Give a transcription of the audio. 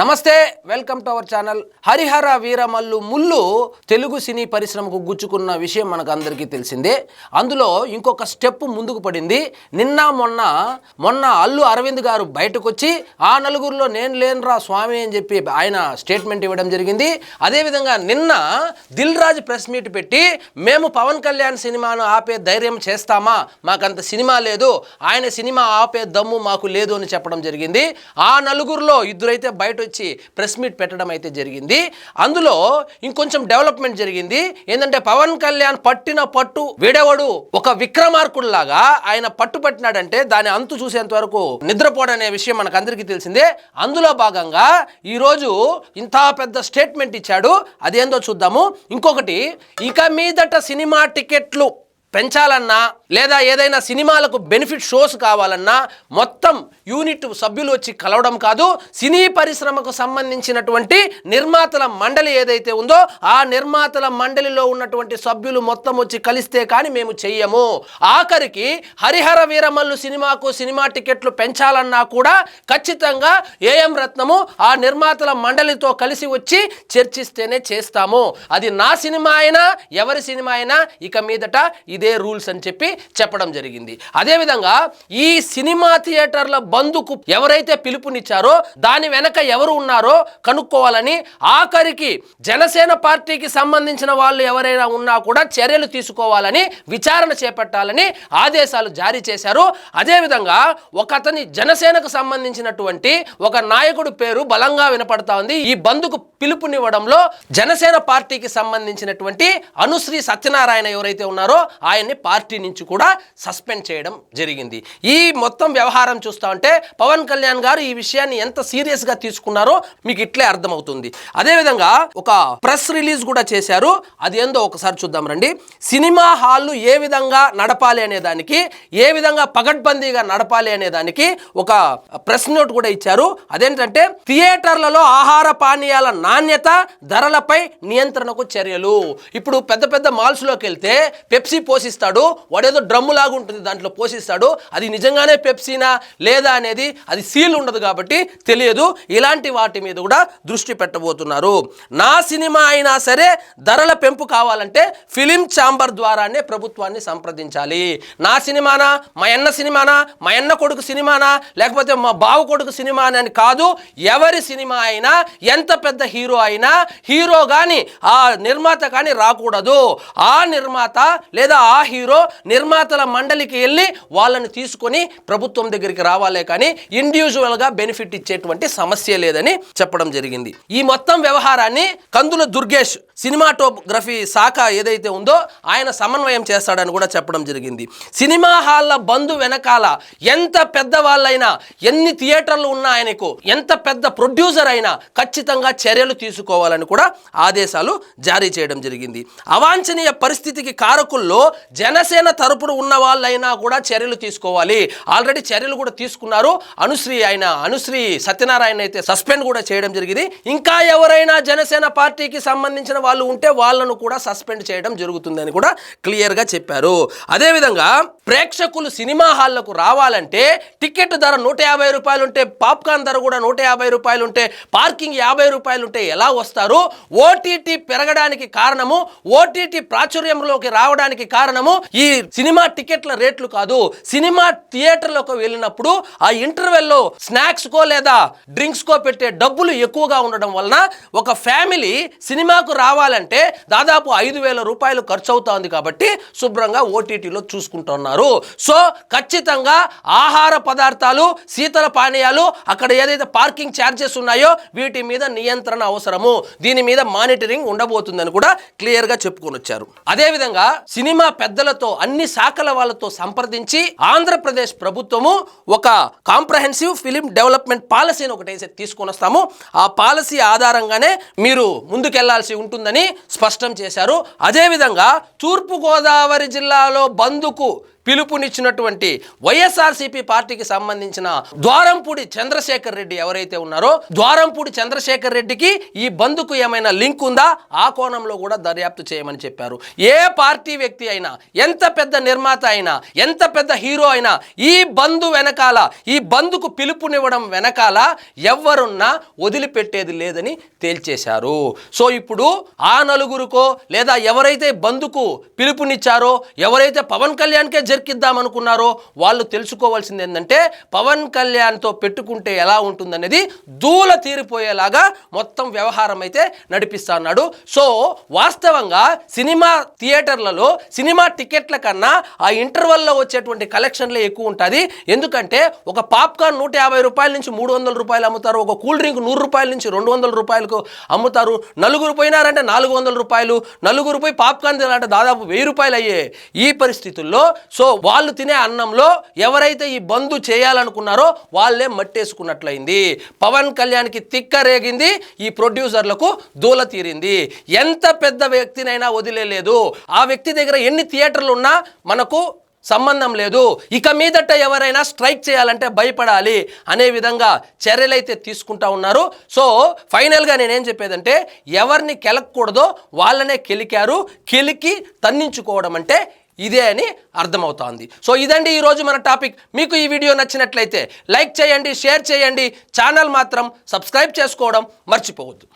Namaste welcome to our channel. Harihara Veeramallu ముల్లు Telugu సినీ పరిశ్రమకు గుచ్చుకున్న విషయం మనకు అందరికీ తెలిసిందే. అందులో ఇంకొక స్టెప్ ముందుకు పడింది. నిన్న మొన్న మొన్న అల్లు అరవింద్ గారు బయటకు వచ్చి ఆ నలుగురిలో నేను లేనురా స్వామి అని చెప్పి ఆయన స్టేట్మెంట్ ఇవ్వడం జరిగింది. అదేవిధంగా నిన్న దిల్ రాజు ప్రెస్ మీట్ పెట్టి మేము పవన్ కళ్యాణ్ సినిమాను ఆపే ధైర్యం చేస్తామా? మాకంత సినిమా లేదు. ఆయన సినిమా ఆపే దమ్ము మాకు లేదు అని చెప్పడం జరిగింది. ఆ నలుగురిలో ఇద్దరైతే బయట వచ్చి ప్రెస్ మీట్ పెట్టడం అయితే జరిగింది. అందులో ఇంకొంచెం డెవలప్మెంట్ జరిగింది. ఏంటంటే పవన్ కళ్యాణ్ పట్టిన పట్టు విడవడు. ఒక విక్రమార్కుడిలాగా ఆయన పట్టు పట్టినాడంటే దాని అంతు చూసేంత వరకు నిద్రపోడనే విషయం మనకు అందరికీ తెలిసిందే. అందులో భాగంగా ఈరోజు ఇంత పెద్ద స్టేట్మెంట్ ఇచ్చాడు. అదేందో చూద్దాము. ఇంకొకటి ఇక మీదట సినిమా టికెట్లు పెంచాలన్నా లేదా ఏదైనా సినిమాలకు బెనిఫిట్ షోస్ కావాలన్నా మొత్తం యూనిట్ సభ్యులు వచ్చి కలవడం కాదు సినీ పరిశ్రమకు సంబంధించినటువంటి నిర్మాతల మండలి ఏదైతే ఉందో ఆ నిర్మాతల మండలిలో ఉన్నటువంటి సభ్యులు మొత్తం వచ్చి కలిస్తే కానీ మేము చెయ్యము. ఆఖరికి హరిహర వీరమల్లు సినిమాకు సినిమా టికెట్లు పెంచాలన్నా కూడా ఖచ్చితంగా ఏఎం రత్నము ఆ నిర్మాతల మండలితో కలిసి వచ్చి చర్చిస్తేనే చేస్తాము. అది నా సినిమా అయినా ఎవరి సినిమా అయినా ఇక మీదట ఇదే రూల్స్ అని చెప్పి చెప్పడం జరిగింది. అదేవిధంగా ఈ సినిమా థియేటర్ల బంధుకు ఎవరైతే పిలుపునిచ్చారో దాని వెనక ఎవరు ఉన్నారో కనుక్కోవాలని ఆఖరికి జనసేన పార్టీకి సంబంధించిన వాళ్ళు ఎవరైనా ఉన్నా కూడా చర్యలు తీసుకోవాలని విచారణ చేపట్టాలని ఆదేశాలు జారీ చేశారు. అదేవిధంగా ఒక అతని జనసేనకు సంబంధించినటువంటి ఒక నాయకుడు పేరు బలంగా వినపడతా ఉంది. ఈ బంధుకు పిలుపునివ్వడంలో జనసేన పార్టీకి సంబంధించినటువంటి అనుశ్రీ సత్యనారాయణ ఎవరైతే ఉన్నారో ఆయన్ని పార్టీ నుంచి కూడా సస్పెండ్ చేయడం జరిగింది. ఈ మొత్తం వ్యవహారం చూస్తా ఉంటే పవన్ కళ్యాణ్ గారు ఈ విషయాన్ని ఎంత సీరియస్గా తీసుకున్నారో మీకు ఇట్లే అర్థమవుతుంది. అదేవిధంగా ఒక ప్రెస్ రిలీజ్ కూడా చేశారు. అది ఏందో ఒకసారి చూద్దాం రండి. సినిమా హాల్ను ఏ విధంగా నడపాలి అనే దానికి ఏ విధంగా పగడ్బందీగా నడపాలి అనే దానికి ఒక ప్రెస్ నోట్ కూడా ఇచ్చారు. అదేంటంటే థియేటర్లలో ఆహార పానీయాల నాణ్యత ధరలపై నియంత్రణకు చర్యలు. ఇప్పుడు పెద్ద పెద్ద మాల్స్లోకి వెళ్తే పెప్సీ పోషిస్తాడు వాడేదో డ్రమ్ము లాగా ఉంటుంది దాంట్లో పోషిస్తాడు అది నిజంగానే పెప్సీనా లేదా అనేది అది సీల్ ఉండదు కాబట్టి తెలియదు. ఇలాంటి వాటి మీద కూడా దృష్టి పెట్టబోతున్నారు. నా సినిమా అయినా సరే ధరల పెంపు కావాలంటే ఫిలిం ఛాంబర్ ద్వారానే ప్రభుత్వాన్ని సంప్రదించాలి. నా సినిమానా మా అన్న సినిమానా మా అన్న కొడుకు సినిమానా లేకపోతే మా బావ కొడుకు సినిమా అని కాదు ఎవరి సినిమా అయినా ఎంత పెద్ద హీరో అయినా హీరో కానీ ఆ నిర్మాత కానీ రాకూడదు. ఆ నిర్మాత లేదా ఆ ఆ హీరో నిర్మాతల మండలికి వెళ్ళి వాళ్ళని తీసుకొని ప్రభుత్వం దగ్గరికి రావాలే కానీ ఇండివిజువల్గా బెనిఫిట్ ఇచ్చేటువంటి సమస్య లేదని చెప్పడం జరిగింది. ఈ మొత్తం వ్యవహారాన్ని కందుల దుర్గేష్ సినిమాటోగ్రఫీ శాఖ ఏదైతే ఉందో ఆయన సమన్వయం చేస్తాడని కూడా చెప్పడం జరిగింది. సినిమా హాల్ల బంధు వెనకాల ఎంత పెద్దవాళ్ళైనా ఎన్ని థియేటర్లు ఉన్నా ఆయనకు ఎంత పెద్ద ప్రొడ్యూసర్ అయినా ఖచ్చితంగా చర్యలు తీసుకోవాలని కూడా ఆదేశాలు జారీ చేయడం జరిగింది. అవాంఛనీయ పరిస్థితికి కారకుల్లో జనసేన తరపున ఉన్న వాళ్ళైనా కూడా చర్యలు తీసుకోవాలి. ఆల్రెడీ చర్యలు కూడా తీసుకున్నారు. అనుశ్రీ ఆయన అనుశ్రీ సత్యనారాయణ అయితే సస్పెండ్ కూడా చేయడం జరిగింది. ఇంకా ఎవరైనా జనసేన పార్టీకి సంబంధించిన వాళ్ళు ఉంటే వాళ్ళను కూడా సస్పెండ్ చేయడం జరుగుతుందని కూడా క్లియర్గా చెప్పారు. అదేవిధంగా ప్రేక్షకులు సినిమా హాళ్ళకు రావాలంటే టికెట్ ధర నూట యాభై రూపాయలు ఉంటే పాప్కార్న్ ధర కూడా నూట యాభై రూపాయలు ఉంటే పార్కింగ్ యాభై రూపాయలు ఉంటే ఎలా వస్తారు? ఓటీటీ పెరగడానికి కారణము ఓటీటీ ప్రాచుర్యంలోకి రావడానికి కారణము ఈ సినిమా టికెట్ల రేట్లు కాదు. సినిమా థియేటర్లకు వెళ్ళినప్పుడు ఆ ఇంటర్వెల్లో స్నాక్స్కో లేదా డ్రింక్స్కో పెట్టే డబ్బులు ఎక్కువగా ఉండడం వలన ఒక ఫ్యామిలీ సినిమాకు రావాలంటే దాదాపు ఐదు వేల రూపాయలు ఖర్చు అవుతోంది కాబట్టి శుభ్రంగా ఓటీటీలో చూసుకుంటున్నారు సో ఖచ్చితంగా ఆహార పదార్థాలు శీతల పానీయాలు అక్కడ ఏదైతే పార్కింగ్ ఛార్జెస్ ఉన్నాయో వీటి మీద నియంత్రణ అవసరము. దీని మీద మానిటరింగ్ ఉండబోతుందని కూడా క్లియర్గా చెప్పుకొని వచ్చారు. అదేవిధంగా సినిమా పెద్దలతో అన్ని శాఖల వాళ్ళతో సంప్రదించి ఆంధ్రప్రదేశ్ ప్రభుత్వము ఒక కాంప్రహెన్సివ్ ఫిలిం డెవలప్మెంట్ పాలసీని ఒకటి తీసుకొని వస్తాము. ఆ పాలసీ ఆధారంగానే మీరు ముందుకెళ్ళాల్సి ఉంటుందని స్పష్టం చేశారు. అదేవిధంగా తూర్పుగోదావరి జిల్లాలో బందుకు పిలుపునిచ్చినటువంటి వైఎస్ఆర్సీపీ పార్టీకి సంబంధించిన ద్వారంపూడి చంద్రశేఖర్ రెడ్డి ఎవరైతే ఉన్నారో ద్వారంపూడి చంద్రశేఖర్ రెడ్డికి ఈ బంధుకు ఏమైనా లింక్ ఉందా? ఆ కోణంలో కూడా దర్యాప్తు చేయమని చెప్పారు. ఏ పార్టీ వ్యక్తి అయినా ఎంత పెద్ద నిర్మాత అయినా ఎంత పెద్ద హీరో అయినా ఈ బంధు వెనకాల ఈ బంధుకు పిలుపునివ్వడం వెనకాల ఎవరున్నా వదిలిపెట్టేది లేదని తేల్చేశారు. సో ఇప్పుడు ఆ నలుగురుకో లేదా ఎవరైతే బంధుకు పిలుపునిచ్చారో ఎవరైతే పవన్ కళ్యాణ్కే జరికిద్దాం అనుకున్నారో వాళ్ళు తెలుసుకోవాల్సింది ఏంటంటే పవన్ కళ్యాణ్తో పెట్టుకుంటే ఎలా ఉంటుందనేది దూల తీరిపోయేలాగా మొత్తం వ్యవహారం అయితే నడిపిస్తా ఉన్నాడు సో వాస్తవంగా సినిమా థియేటర్లలో సినిమా టికెట్ల కన్నా ఆ ఇంటర్వెల్లో వచ్చేటువంటి కలెక్షన్లే ఎక్కువ ఉంటుంది. ఎందుకంటే ఒక పాప్కార్న్ నూట యాభై రూపాయల నుంచి మూడు వందల రూపాయలు అమ్ముతారు ఒక కూల్ డ్రింక్ నూరు రూపాయల నుంచి రెండు వందల రూపాయలకు అమ్ముతారు. నలుగురు పోయినారంటే నాలుగు వందల రూపాయలు నలుగురు పోయి పాప్కార్న్ తినాలంటే దాదాపు వెయ్యి రూపాయలు అయ్యే ఈ పరిస్థితుల్లో. సో సో వాళ్ళు తినే అన్నంలో ఎవరైతే ఈ బంధు చేయాలనుకున్నారో వాళ్ళే మట్టేసుకున్నట్లయింది. పవన్ కళ్యాణ్కి తిక్క రేగింది ఈ ప్రొడ్యూసర్లకు దూల తీరింది. ఎంత పెద్ద వ్యక్తినైనా వదిలేదు ఆ వ్యక్తి దగ్గర ఎన్ని థియేటర్లు ఉన్నా మనకు సంబంధం లేదు. ఇక మీదట ఎవరైనా స్ట్రైక్ చేయాలంటే భయపడాలి అనే విధంగా చర్యలైతే తీసుకుంటా ఉన్నారు. సో ఫైనల్గా నేనేం చెప్పేదంటే ఎవరిని కెలకూడదో వాళ్ళనే కెలికారు. కెలికి తన్నించుకోవడం అంటే ఇదే అని అర్థమవుతోంది. సో ఇదండి ఈరోజు మన టాపిక్. మీకు ఈ వీడియో నచ్చినట్లయితే లైక్ చేయండి షేర్ చేయండి. ఛానల్ మాత్రం సబ్స్క్రైబ్ చేసుకోవడం మర్చిపోవద్దు.